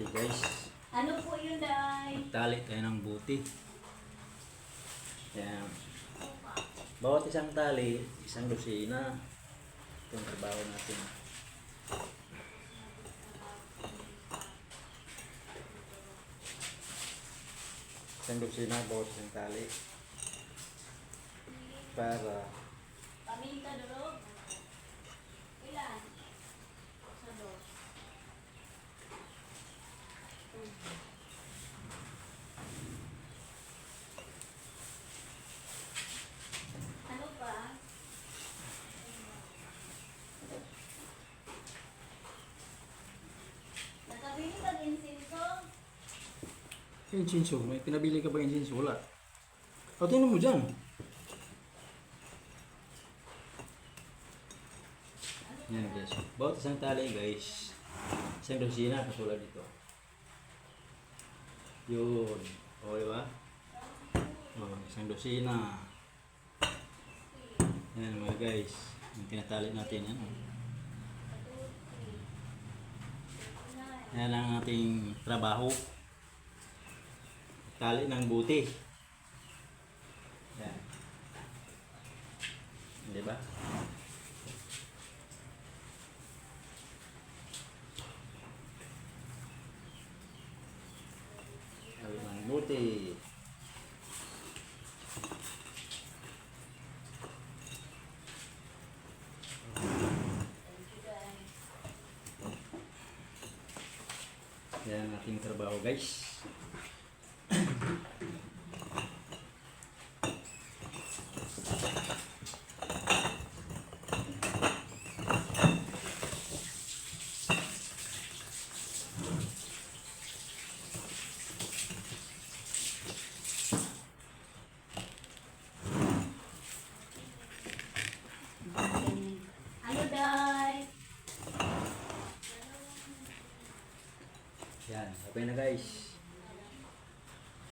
Okay guys, Ano po yun, Day? tali tayo ng buti. Yan. Bawat isang tali, isang lusina. Ito ang trabaho natin. Isang lusina, bawat isang tali. Para Paminta Ano pa? Nakabili ka din sinso? Insinso, may pinabili ka ba insinso? Wala. O, tingnan mo dyan. Yan guys. Bawat isang tali guys. Isang dosina katulad dito. Yun. O, di ba? O, isang dosina. Yan mga guys. Yung tinatali natin yan. oh. Yan ang ating trabaho. Tali ng buti. Yan. Di ba? Tali ng buti. Yan ang ating trabaho guys. Yan, okay na guys.